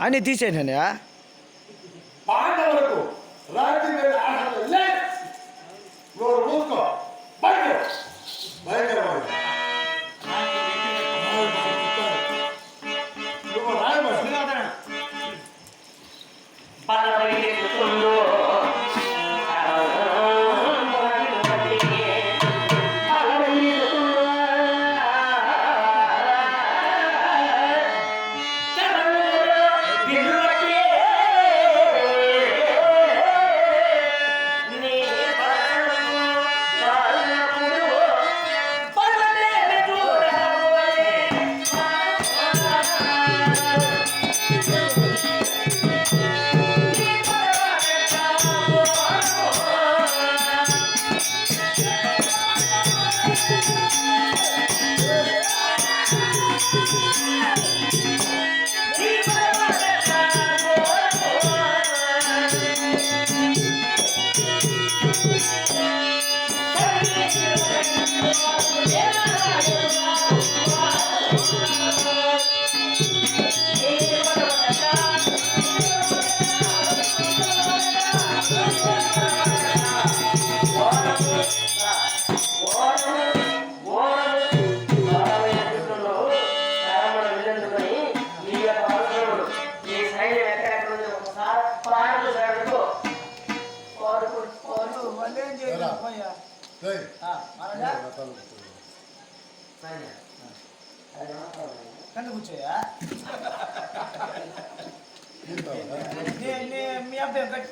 आने दीचे ने ने आ Yeah.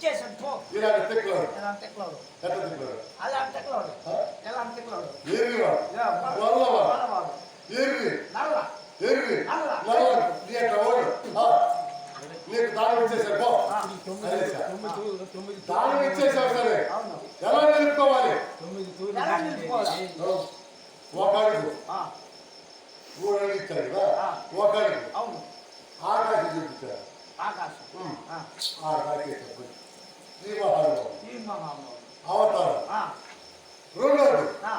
ఇచ్చేసాను పో. ఇలాంటి తిక్కలు ఎలా తెక్కలోడు ఎట్లా తిక్కలు అలా తెక్కలోడు ఎలా తెక్కలోడు ఎర్రివాడు వల్లవాడు వాడు. ఎర్రి నల్ల ఎర్రి నల్ల నీ యొక్క ఓడు ఆ, నీకు దానం ఇచ్చేసారు పో. అనేసా. దానం ఇచ్చేసావు సరే. అవును. ఎలా నిలుపుకోవాలి? ఎలా నిలుపుకోవాలి? ఒక అడుగు ఆ, మూడు అడుగు ఇచ్చారు కదా? ఆ. ఒక అడుగు అవును. ఆకాశం చూపించారు ఆకాశం. ఆకాశం అవతారం ఆ, రెండోది ఆ,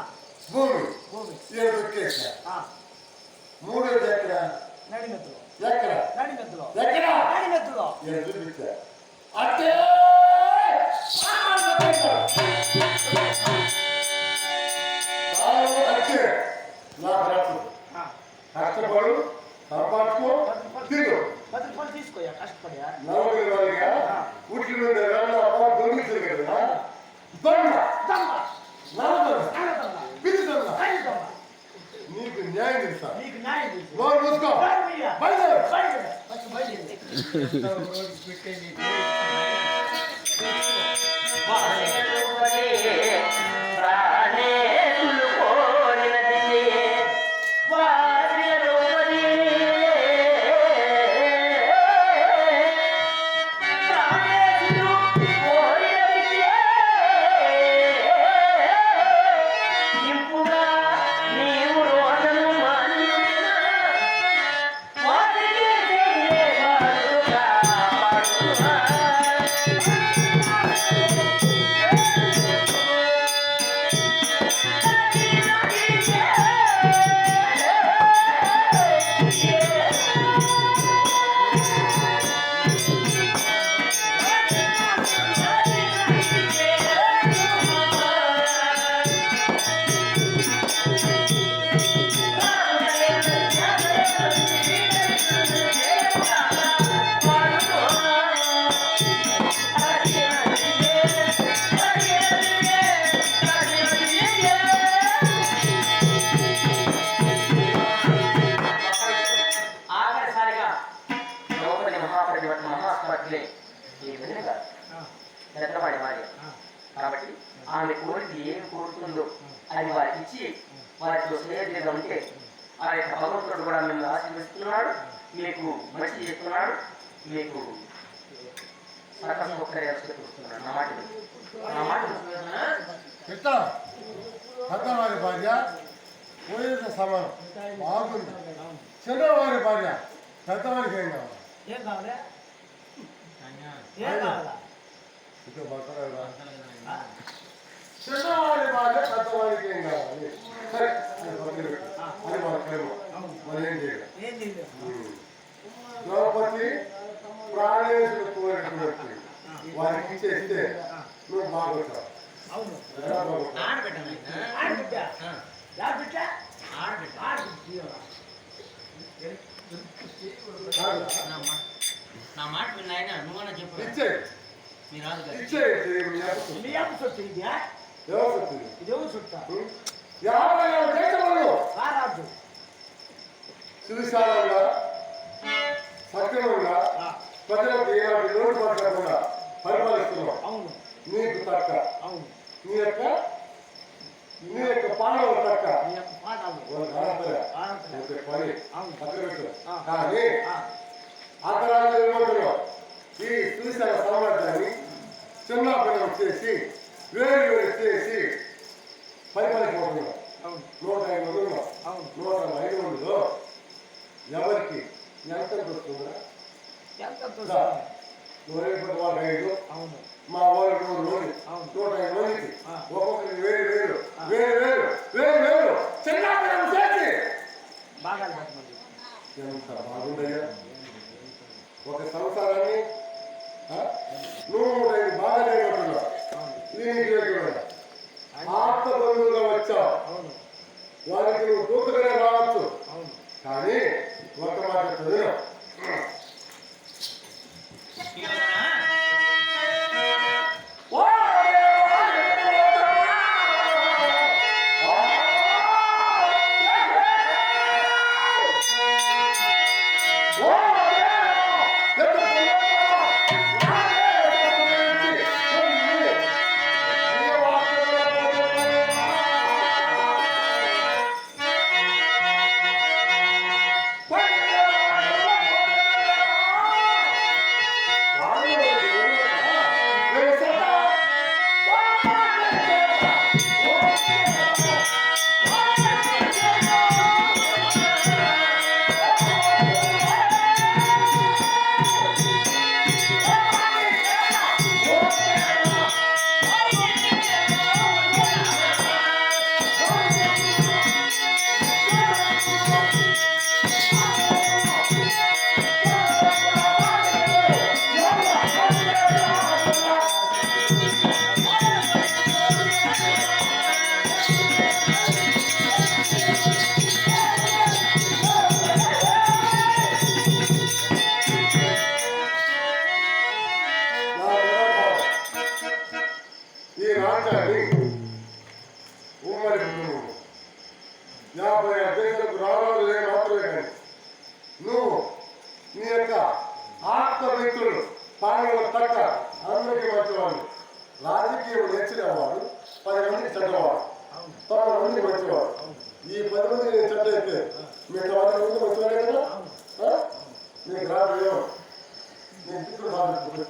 భూమి భూమి ఏడు దొక్కేసా ఆ, మూడోది ఎక్కడ నడిమెత్తులో ఎక్కడ నడిమెత్తులో ఎక్కడ నడిమెత్తులో ఏడు చూపించా అంటే Thank you. ఆమె కోరిక ఏం కోరుతుందో అది వారికి ఇచ్చి వారితో స్నేహితులుగా ఉంటే ఆ యొక్క భగవంతుడు కూడా మిమ్మల్ని ఆశీర్వదిస్తున్నాడు మీకు మంచి చేస్తున్నాడు మీకు సకల సౌకర్యాలు చేకూరుస్తున్నాడు నా మాట విను. నా మాట విను. ఎట్లా పెద్దవారి భార్య సమానం బాగుంది. చిన్నవారి భార్య పెద్దవారికి ఏం కావాలి? ఏం కావాలి? ఏం చిన్నవారి భార్య పెద్దవారికి ఏం కావాలి? సరే అది మన ప్రేమ మనం ఏం చేయాలి? ద్రౌపది ప్రాణేశుడు కోరినటువంటి వారికి ఇచ్చేస్తే నువ్వు బాగుంటావు. నా మాట విన్నాయన నువ్వన్నా చెప్పు. ఇచ్చేయి. మీ రాజు గారు ఇచ్చేయి మీ అప్పు సొత్తు ఇది ఎవరు సొత్తా యాభై ఏడు దేశములు రారాజు సువిశాలంగా సక్రమంగా ప్రజలకు ఏనాటి లోటు పడకుండా పరిపాలిస్తున్నాం అవును. నీకు తక్క అవును. నీ యొక్క నీ యొక్క పాలన తక్క పని. ఆ. కానీ ఆ, అర్ధరాత్రి విమోచనం ఈ సువిశాల సామ్రాజ్యాన్ని చిన్నాపిల్లం చేసి వేరు వేరు చేసి పరిపాలించబోతున్నాం అవును. నూట ఐదు అవును. నూట ఐదు మందిలో ఎవరికి? ఎంత వస్తుందా. నూట ఐదు. అవును. మా వాళ్ళు నూరు మంది. అవును. నూట ఐదు మందికి. ఒక్కొక్కరికి వేరు వేరు. వేరు వేరు. వేరు వేరు. చిన్నాపిల్లం చేసి. ఎంత బాగుందయ్యా. ఒక సంసారాన్ని? నువ్వు ఐదు బాగా చేయబడుతున్నావు అవును దీనికి లేకుండా బంధువులుగా వచ్చావు వారికి నువ్వు దూతగానే రావచ్చు. కానీ ఒక మాట చదివిన నిజంగా ఆత్మ వ్యక్తులు పాడగల తక్క అందరికీ మంచివాడు. రాజకీయం నేర్చుకునేవాడు పది మంది చెడ్డవాడు పది మంది మంచివాడు. ఈ పది మంది నేను చెడ్డ అయితే మీకు పది మంది మంచివాడే కదా? మీకు రాజకీయం నేను ఇప్పుడు సాధిస్తున్నాను